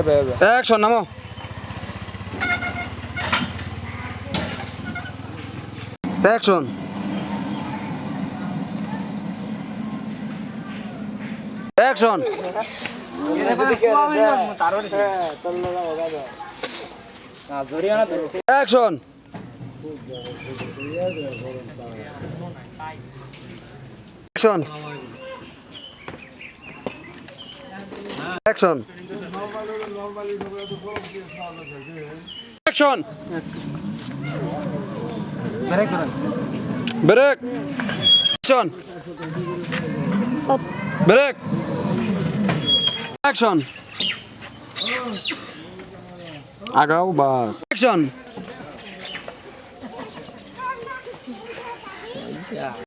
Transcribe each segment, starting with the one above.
এবে এবে অ্যাকশন নামো। Action action action action action action break action break action আগাও বাস অ্যাকশন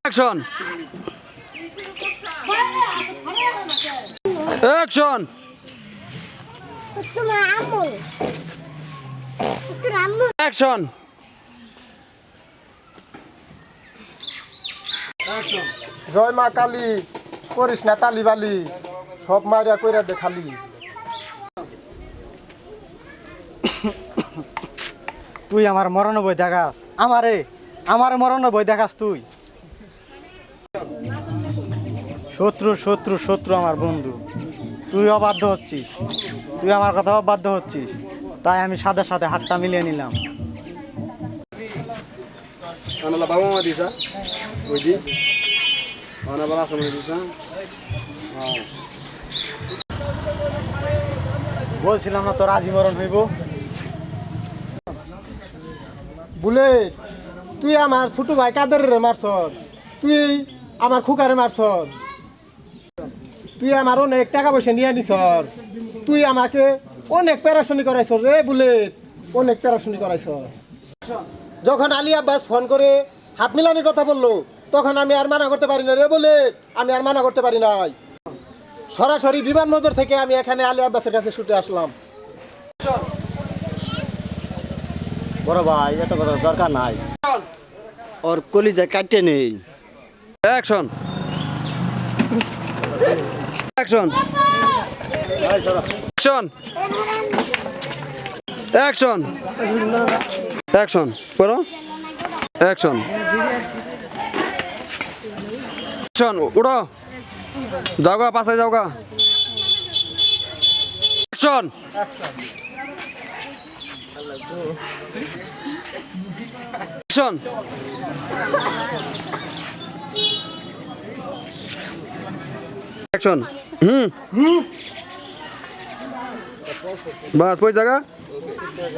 অ্যাকশন অ্যাকশন তোমার আমল তোর আম্মু অ্যাকশন জয় মা কালী করিস না তালি বালি সব মারিয়া কইরা দেখালি তুই আমার মরণ বই দেখাস। আমারে আমার মরণ বই দেখাস তুই। শত্রু শত্রু শত্রু আমার বন্ধু। তুই অবাধ্য হচ্ছিস। তুই আমার কথা অবাধ্য হচ্ছিস। তাই আমি সাথে সাথে হাতটা মিলিয়ে নিলাম। আনালা বাবা মা দিছা বুঝি দিছা। বলছিলাম না তোর আজি মরণ হইব। বুলেট তুই আমার ছোট ভাই কাদের রে মারছ তুই আমার খুকারে মারছ তুই আমার অনেক টাকা পয়সা নিয়ে নিছ তুই আমাকে অনেক প্যারাশনি করাইছ রে বুলেট। অনেক প্যারাশনি করাইছ যখন আলী আব্বাস ফোন করে হাত মিলানির কথা বলল তখন আমি আর মানা করতে পারি না রে বুলেট। আমি আর মানা করতে পারি নাই। সরাসরি বিমানবন্দর থেকে আমি এখানে আলী আব্বাসের কাছে ছুটে আসলাম। বড় ভাই এত কথা দরকার নাই। ওর কলিজা কাটতে নেই। Action. Action. Action. Action. Action. করো। অ্যাকশন। অ্যাকশন। উড়ো যাওগা পাশে যাওগা। অ্যাকশন। অ্যাকশন। অ্যাকশন। হুম। বাস কই জায়গা?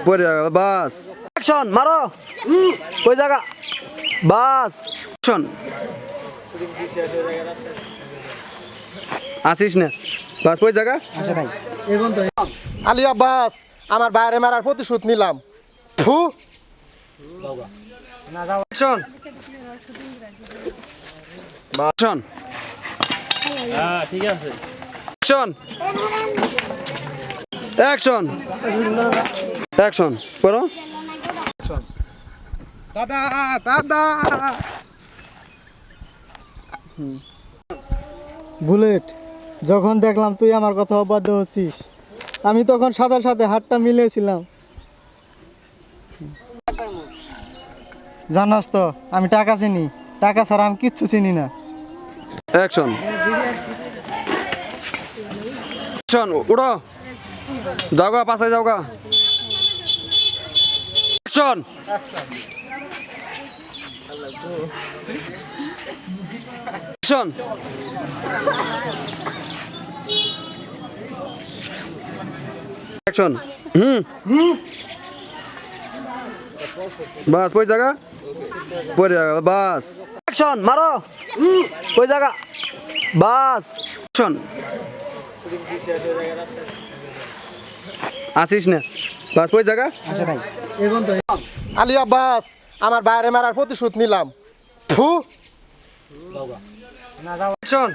পরে জায়গা বাস। অ্যাকশন মারো। কই জায়গা? বাস। অ্যাকশন আসিস না। বাস কই জায়গা? আলিয়া বাস আমার বাইরে মারার প্রতিশোধ নিলাম। ফু। Action action action action action করো দাদা দাদা বুলেট যখন দেখলাম তুই আমার কথা অবাধ্য হচ্ছিস আমি তখন সাথে সাথে হাতটা মিলিয়েছিলাম। জানাস তো আমি টাকা চিনি টাকা ছাড়া আমি কিচ্ছু চিনি না। অ্যাকশন অ্যাকশন উড়ো যাওগা, পাশে যাওগা। অ্যাকশন অ্যাকশন অ্যাকশন হুম। বাস কই জায়গা পরে জায়গা বাস। অ্যাকশন মারো। কই জায়গা বাস। অ্যাকশন আসিস না। বাস কই জায়গা? আলী আব্বাস আমার বাইরে মারার প্রতিশোধ নিলাম। ফু। Action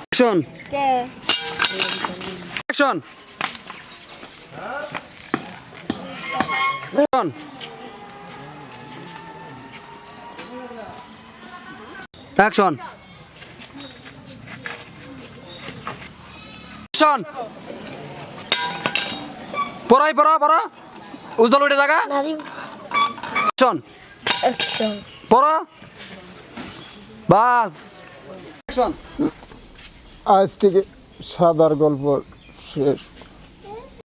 action action action action পড়াই পড়া পড়া উজ্জ্বল উঠে জায়গা অ্যাকশন পড়া বাস অ্যাকশন আজ থেকে সাদার গল্প শেষ।